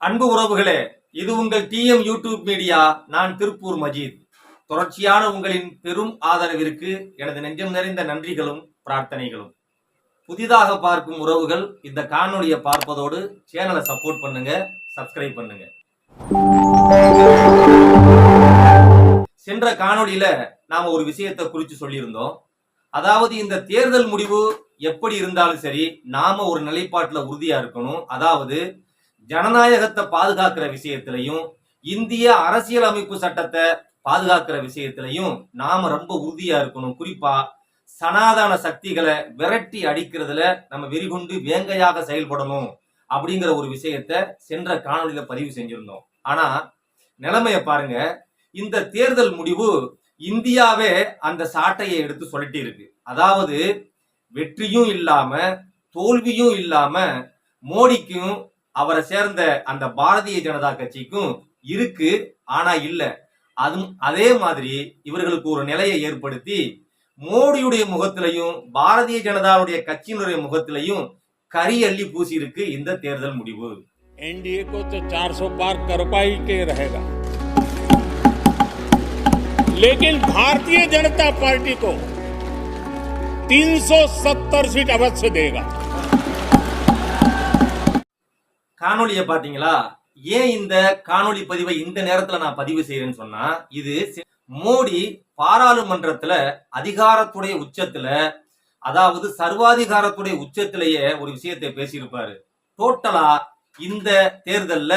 அன்பு உறவுகளே இது உங்கள் டிஎம் யூடியூப் மீடியா நான் திருப்பூர் மஜீத். தொடர்ச்சியான உங்களின் பெரும் ஆதரவிற்கு எனது நெஞ்சம் நிறைந்த நன்றிகளும் பிரார்த்தனைகளும். புதிதாக பார்க்கும் உறவுகள் இந்த காணொலியை பார்ப்பதோடு சேனலை சப்போர்ட் பண்ணுங்க சப்ஸ்கிரைப் பண்ணுங்க. சென்ற காணொலியில நாம ஒரு விஷயத்தை குறித்து சொல்லியிருந்தோம். அதாவது இந்த தேர்தல் முடிவு எப்படி இருந்தாலும் சரி நாம ஒரு நிலைப்பாட்டில் உறுதியா இருக்கணும். அதாவது ஜனநாயகத்தை பாதுகாக்கிற விஷயத்திலையும் இந்திய அரசியல் அமைப்பு சட்டத்தை பாதுகாக்கிற விஷயத்திலையும் நாம ரொம்ப உறுதியா இருக்கணும். குறிப்பா சனாதன சக்திகளை விரட்டி அடிக்கிறதுல நம்ம வெறிகொண்டு வேங்கையாக செயல்படணும் அப்படிங்கிற ஒரு விஷயத்த சென்ற காணொலியில பதிவு செஞ்சிருந்தோம். ஆனா நிலைமைய பாருங்க. இந்த தேர்தல் முடிவு இந்தியாவே அந்த சாட்டையை எடுத்து சொல்லிட்டு இருக்கு. அதாவது வெற்றியும் இல்லாம தோல்வியும் இல்லாம மோடிக்கும் அவரை சேர்ந்த அந்த பாரதிய ஜனதா கட்சிக்கும் இருக்கு ஆனா இல்ல அது அதே மாதிரி இவர்களுக்கு ஒரு நிலையை ஏற்படுத்தி மோடியுடைய முகத்திலையும் பாரதிய ஜனதாவுடைய கட்சியினுடைய முகத்திலையும் கரி அள்ளி பூசி இருக்கு இந்த தேர்தல் முடிவு एनडीए को तो 400 पार कर पाई के रहेगा लेकिन भारतीय जनता पार्टी को 370 सीट अवश्य देगा காணொலியை பாத்தீங்களா ஏன் இந்த காணொளி பதிவை இந்த நேரத்துல நான் பதிவு செய்யறேன்னு சொன்னா இது மோடி பாராளுமன்றத்துல அதிகாரத்துடைய உச்சத்துல அதாவது சர்வாதிகாரத்துடைய உச்சத்திலேயே ஒரு விஷயத்தை பேசியிருப்பாரு. டோட்டலா இந்த தேர்தல்ல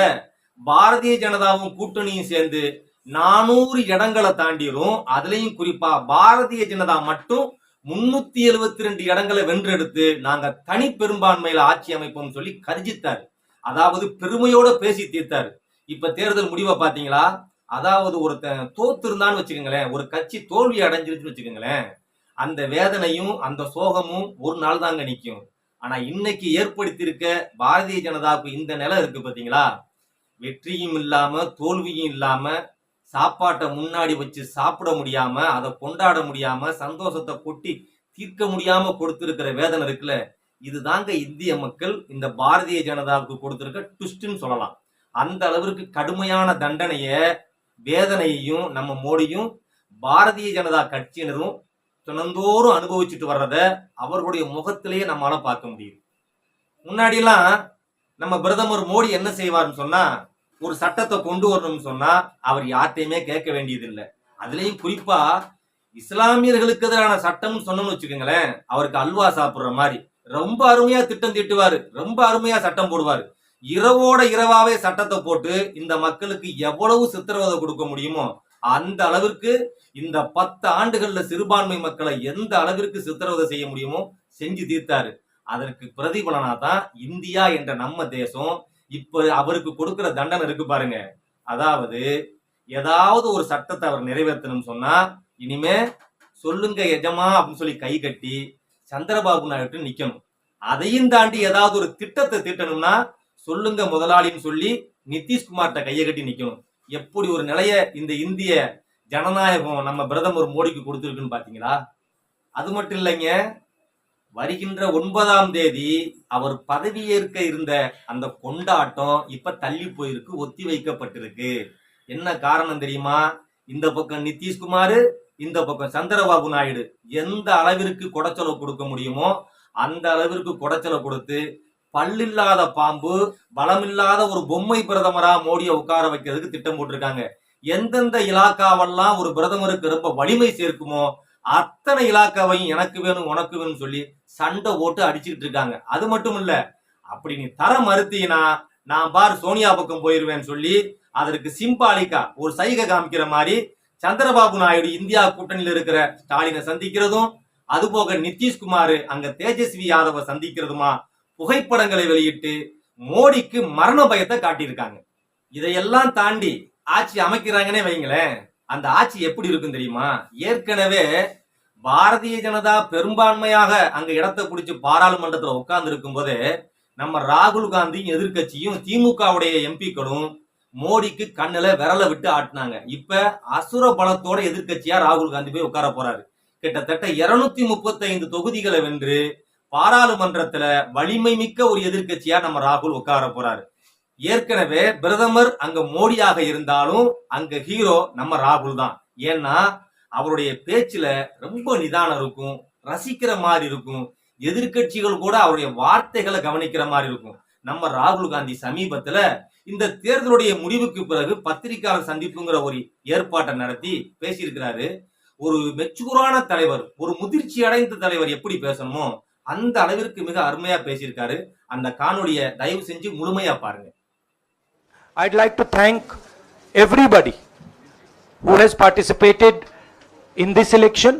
பாரதிய ஜனதாவும் கூட்டணியும் சேர்ந்து நானூறு இடங்களை தாண்டிரும். அதுலயும் குறிப்பா பாரதிய ஜனதா மட்டும் முன்னூத்தி எழுபத்தி ரெண்டு இடங்களை வென்றெடுத்து நாங்க தனி பெரும்பான்மையில ஆட்சி அமைப்போம் சொல்லி கர்ஜித்தாரு அதாவது பெருமையோட பேசி தீர்த்தாரு. இப்ப தேர்தல் முடிவை பாத்தீங்களா? அதாவது ஒருத்தன் தோத்து இருந்தான்னு வச்சுக்கோங்களேன் ஒரு கட்சி தோல்வி அடைஞ்சிருச்சுன்னு வச்சுக்கோங்களேன் அந்த வேதனையும் அந்த சோகமும் ஒரு நாள் தாங்க நிற்கும் ஆனா இன்னைக்கு ஏற்படுத்தியிருக்க பாரதிய ஜனதாவுக்கு இந்த நிலை இருக்கு பாத்தீங்களா? வெற்றியும் இல்லாம தோல்வியும் இல்லாம சாப்பாட்டை முன்னாடி வச்சு சாப்பிட முடியாம அதை கொண்டாட முடியாம சந்தோஷத்தை கொட்டி தீர்க்க முடியாம கொடுத்திருக்கிற வேதனை இருக்குல்ல? இதுதாங்க இந்திய மக்கள் இந்த பாரதிய ஜனதாவுக்கு கொடுத்திருக்க ட்விஸ்ட்னு சொல்லலாம். அந்த அளவிற்கு கடுமையான தண்டனைய வேதனையையும் நம்ம மோடியும் பாரதிய ஜனதா கட்சியினரும் தினந்தோறும் அனுபவிச்சுட்டு வர்றத அவர்களுடைய முகத்திலேயே நம்மளால பார்க்க முடியுது. முன்னாடிலாம் நம்ம பிரதமர் மோடி என்ன செய்வார்னு சொன்னா ஒரு சட்டத்தை கொண்டு வரணும்னு சொன்னா அவர் யார்ட்டையுமே கேட்க வேண்டியதில்லை. அதுலயும் குறிப்பா இஸ்லாமியர்களுக்கு எதிரான சட்டம்னு சொன்னோம்னு வச்சுக்கோங்களேன் அவருக்கு அல்வா சாப்பிடுற மாதிரி. ரொம்ப அருமையா திட்டம் தீட்டுவாரு. ரொம்ப அருமையா சட்டம் போடுவாரு. இரவோட இரவாவே சட்டத்தை போட்டு இந்த மக்களுக்கு எவ்வளவு சித்திரவதை கொடுக்க முடியுமோ அந்த அளவிற்கு இந்த பத்து ஆண்டுகள்ல சிறுபான்மை மக்களை எந்த அளவிற்கு சித்திரவதை செய்ய முடியுமோ செஞ்சு தீர்த்தாரு. அதற்கு பிரதிபலனா தான் இந்தியா என்ற நம்ம தேசம் இப்ப அவருக்கு கொடுக்கிற தண்டனை இருக்கு பாருங்க. அதாவது ஏதாவது ஒரு சட்டத்தை அவர் நிறைவேற்றணும்னு சொன்னா இனிமே சொல்லுங்க எஜமா அப்படின்னு சொல்லி கை கட்டி சந்திரபாபு நாயுடு நிக்கணும். அதையும் தாண்டி ஏதாவது ஒரு திட்டத்தை திட்டணும்னா சொல்லுங்க முதலாளின்னு சொல்லி நிதிஷ்குமார்கிட்ட கையை கட்டி நிக்கணும். எப்படி ஒரு நிலைய இந்த இந்திய ஜனநாயகம் நம்ம பிரதமர் மோடிக்கு கொடுத்துருக்குன்னு பாத்தீங்களா? அது மட்டும் இல்லைங்க வருகின்ற ஒன்பதாம் தேதி அவர் பதவியேற்க இருந்த அந்த கொண்டாட்டம் இப்ப தள்ளி போயிருக்கு ஒத்தி வைக்கப்பட்டிருக்கு. என்ன காரணம் தெரியுமா? இந்த பக்கம் நிதிஷ்குமார் இந்த பக்கம் சந்திரபாபு நாயுடு எந்த அளவிற்கு குடைச்சலை கொடுக்க முடியுமோ அந்த அளவிற்கு குடைச்சலை கொடுத்து பல்லில்லாத பாம்பு பலமில்லாத ஒரு பொம்மை பிரதமரா மோடியை உட்கார வைக்கிறதுக்கு திட்டம் போட்டிருக்காங்க. எந்தெந்த இலாக்காவெல்லாம் ஒரு பிரதமருக்கு ரொம்ப வலிமை சேர்க்குமோ அத்தனை இலாக்காவையும் எனக்கு வேணும் உனக்கு வேணும்னு சொல்லி சண்டை ஓட்டு அடிச்சுக்கிட்டு இருக்காங்க. அது மட்டும் இல்ல அப்படி நீ தர மறுத்தீனா நான் பார் சோனியா பக்கம் போயிருவேன்னு சொல்லி அதற்கு சிம்பாலிக்கா ஒரு சைகை காமிக்கிற மாதிரி சந்திரபாபு நாயுடு இந்தியா கூட்டணியில் இருக்கிற ஸ்டாலினை சந்திக்கிறதும் அதுபோக நிதிஷ்குமார் அங்க தேஜஸ்வி யாதவை சந்திக்கிறதுமா புகைப்படங்களை வெளியிட்டு மோடிக்கு மரண பயத்தை காட்டியிருக்காங்க. இதையெல்லாம் தாண்டி ஆட்சி அமைக்கிறாங்கன்னே வைங்களேன் அந்த ஆட்சி எப்படி இருக்கும் தெரியுமா? ஏற்கனவே பாரதிய ஜனதா பெரும்பான்மையாக அங்க இடத்தை பிடிச்சி பாராளுமன்றத்துல உட்கார்ந்து இருக்கும் போதே நம்ம ராகுல் காந்தியும் எதிர்க்கட்சியும் திமுகவுடைய எம்பிக்களும் மோடிக்கு கண்ணில் விரலை விட்டு ஆட்டினாங்க. இப்ப அசுர பலத்தோட எதிர்க்கட்சியா ராகுல் காந்தி போய் உட்கார போறாரு. கிட்டத்தட்ட இருநூத்தி முப்பத்தி ஐந்து தொகுதிகளை வென்று பாராளுமன்றத்துல வலிமை மிக்க ஒரு எதிர்க்கட்சியா நம்ம ராகுல் உட்கார போறாரு. ஏற்கனவே பிரதமர் அங்க மோடியாக இருந்தாலும் அங்க ஹீரோ நம்ம ராகுல் தான். ஏன்னா அவருடைய பேச்சுல ரொம்ப நிதானம் இருக்கும் ரசிக்கிற மாதிரி இருக்கும். எதிர்க்கட்சிகள் கூட அவருடைய வார்த்தைகளை கவனிக்கிற மாதிரி இருக்கும். நம்ம ராகுல் காந்தி சமீபத்துல இந்த தேர்தலுடைய முடிவுக்கு பிறகு பத்திரிகையாளர் சந்திப்புங்கிற ஒரு ஏற்பாட்டை நடத்தி பேசியிருக்கிறாரு ஒரு மெச்சூரான தலைவர் ஒரு முதிர்ச்சி அடைந்த தலைவர் எப்படி பேசணுமோ அந்த அளவிற்கு மிக அருமையா பேசியிருக்காரு அந்த காணொலிய தயவு செஞ்சு முழுமையா பாருங்க I'd like to thank everybody who has participated in this election.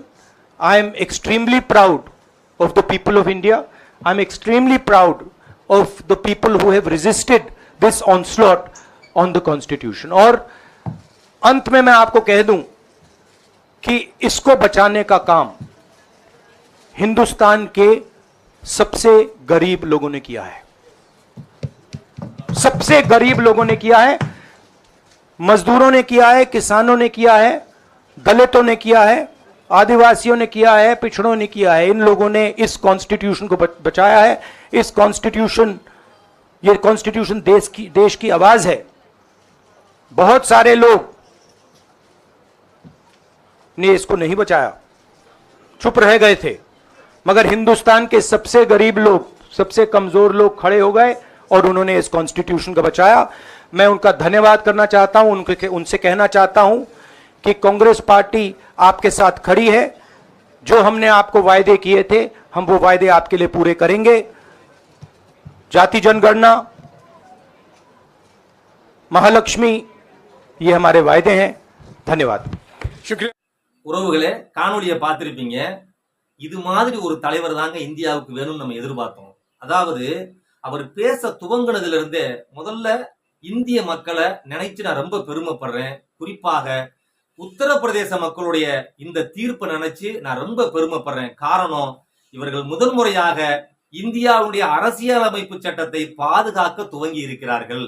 I am extremely proud of the people of India. I'm extremely proud of the people who have resisted this onslaught on the constitution. और अंत में मैं आपको कह दूँ कि इसको बचाने का काम हिंदुस्तान के सबसे गरीब लोगों ने किया है सबसे गरीब लोगों ने किया है, मजदूरों ने किया है, किसानों ने किया है, दलितों ने किया है आदिवासियों ने किया है, पिछड़ों ने किया है, इन लोगों ने इस कॉन्स्टिट्यूशन को बचाया है। इस कॉन्स्टिट्यूशन ये कॉन्स्टिट्यूशन देश की देश की आवाज़ है। बहुत सारे लोग ने इसको नहीं बचाया। चुप रह गए थे। मगर हिंदुस्तान के सबसे गरीब लोग, सबसे कमज़ोर लोग खड़े हो गए और उन्होंने इस कॉन्स्टिट्यूशन को बचाया। मैं उनका धन्यवाद करना चाहता हूँ, उनके, उनसे कहना चाहता हूँ कि कांग्रेस पार्टी आपके साथ खड़ी है जो हमने आपको वायदे किए थे हम वो वायदे आपके लिए पूरे करेंगे जाति जनगणना महालक्ष्मी ये हमारे वायदे हैं धन्यवाद शुक्रिया உறவுகளே காணொளியை பார்த்திருப்பீங்க இது மாதிரி ஒரு தலைவர் தாங்க இந்தியாவுக்கு வேணும்னு நம்ம எதிர்பார்த்தோம் அதாவது அவர் பேச துவங்கினதுல இருந்தே முதல்ல இந்திய மக்களை நினைச்சு நான் ரொம்ப பெருமைப்படுறேன் குறிப்பாக உத்தரப்பிரதேச மக்களுடைய இந்த தீர்ப்பை நினைச்சு நான் ரொம்ப பெருமைப்படுறேன். காரணம் இவர்கள் முதல் முறையாக இந்தியாவுடைய அரசியலமைப்பு சட்டத்தை பாதுகாக்க துவங்கி இருக்கிறார்கள்.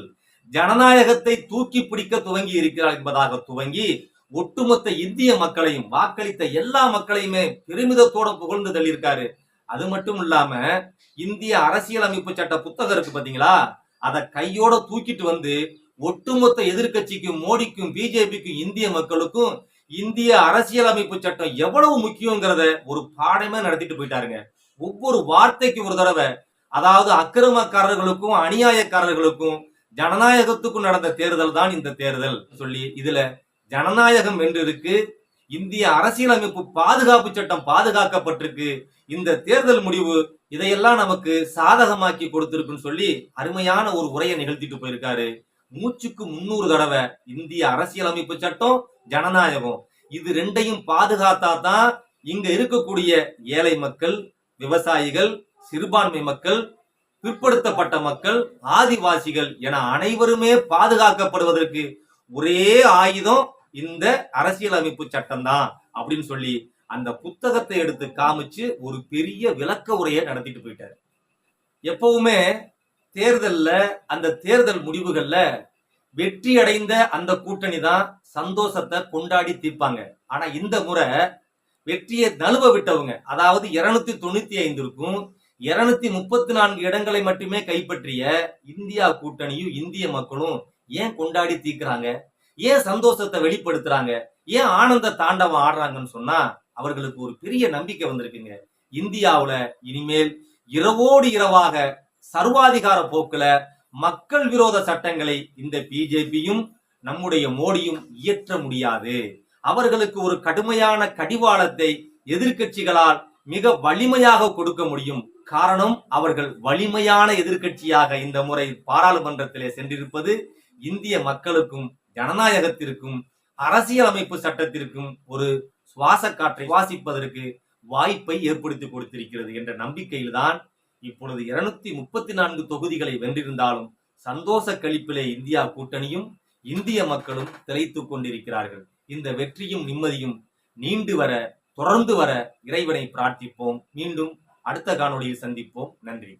ஜனநாயகத்தை தூக்கி பிடிக்க துவங்கி இருக்கிறார் என்பதாக துவங்கி ஒட்டுமொத்த இந்திய மக்களையும் வாக்களித்த எல்லா மக்களையுமே பெருமிதத்தோட புகழ்ந்து தள்ளியிருக்காரு. அது மட்டும் இல்லாம இந்திய அரசியலமைப்பு சட்ட புத்தகம் இருக்கு பாத்தீங்களா? அதை கையோட தூக்கிட்டு வந்து ஒட்டுமொத்த எதிர்க்கட்சிக்கும் மோடிக்கும் பிஜேபிக்கும் இந்திய மக்களுக்கும் இந்திய அரசியலமைப்பு சட்டம் எவ்வளவு முக்கியங்கிறத ஒரு பாடமே நடத்திட்டு போயிட்டாருங்க. ஒவ்வொரு வார்த்தைக்கு ஒரு தடவை அதாவது அக்கிரமக்காரர்களுக்கும் அநியாயக்காரர்களுக்கும் ஜனநாயகத்துக்கும் நடந்த தேர்தல் தான் இந்த தேர்தல் சொல்லி இதுல ஜனநாயகம் என்று இருக்கு இந்திய அரசியலமைப்பு பாதுகாப்பு சட்டம் பாதுகாக்கப்பட்டிருக்கு. இந்த தேர்தல் முடிவு இதையெல்லாம் நமக்கு சாதகமாக்கி கொடுத்திருக்குன்னு சொல்லி அருமையான ஒரு உரையை நிகழ்த்திட்டு போயிருக்காரு. மூச்சுக்கு முன்னூறு தடவை இந்திய அரசியலமைப்பு சட்டம் ஜனநாயகம். இது ரெண்டையும் பாதுகாத்தா தான் இங்க இருக்கக்கூடிய ஏழை மக்கள் விவசாயிகள் சிறுபான்மை மக்கள் பிற்படுத்தப்பட்ட மக்கள் ஆதிவாசிகள் என அனைவருமே பாதுகாக்கப்படுவதற்கு ஒரே ஆயுதம் இந்த அரசியலமைப்பு சட்டம் தான் அப்படின்னு சொல்லி அந்த புத்தகத்தை எடுத்து காமிச்சு ஒரு பெரிய விளக்க உரையை நடத்திட்டு போயிட்டாரு. எப்பவுமே தேர்தல்ல அந்த தேர்தல் முடிவுகள்ல வெற்றி அடைந்த அந்த கூட்டணி தான் சந்தோஷத்தை கொண்டாடி தீர்ப்பாங்க. ஆனா இந்த முறை வெற்றியை நழுவ விட்டவங்க அதாவது இருநூத்தி தொண்ணூத்தி ஐந்து இருக்கும் இருநூத்தி முப்பத்தி நான்கு இடங்களை மட்டுமே கைப்பற்றிய இந்தியா கூட்டணியும் இந்திய மக்களும் ஏன் கொண்டாடி தீர்க்கிறாங்க? ஏன் சந்தோஷத்தை வெளிப்படுத்துறாங்க? ஏன் ஆனந்த தாண்டவம் ஆடுறாங்கன்னு சொன்னா அவர்களுக்கு ஒரு பெரிய நம்பிக்கை வந்திருக்குங்க. இந்தியாவுல இனிமேல் இரவோடு இரவாக சர்வாதிகார போக்குல மக்கள் விரோத சட்டங்களை இந்த பிஜேபியும் நம்முடைய மோடியும் இயற்ற முடியாது. அவர்களுக்கு ஒரு கடுமையான கடிவாளத்தை எதிர்க்கட்சிகளால் மிக வலிமையாக கொடுக்க முடியும். காரணம் அவர்கள் வலிமையான எதிர்க்கட்சியாக இந்த முறை பாராளுமன்றத்திலே சென்றிருப்பது இந்திய மக்களுக்கும் ஜனநாயகத்திற்கும் அரசியலமைப்பு சட்டத்திற்கும் ஒரு சுவாச காற்றை வாசிப்பதற்கு வாய்ப்பை ஏற்படுத்தி கொடுத்திருக்கிறது என்ற நம்பிக்கையில்தான் இப்பொழுது இருநூத்தி முப்பத்தி நான்கு தொகுதிகளை வென்றிருந்தாலும் சந்தோஷ கழிப்பிலே இந்தியா கூட்டணியும் இந்திய மக்களும் திளைத்துக் கொண்டிருக்கிறார்கள். இந்த வெற்றியும் நிம்மதியும் நீண்டு வர தொடர்ந்து வர இறைவனை பிரார்த்திப்போம். மீண்டும் அடுத்த காணொளியில் சந்திப்போம். நன்றி.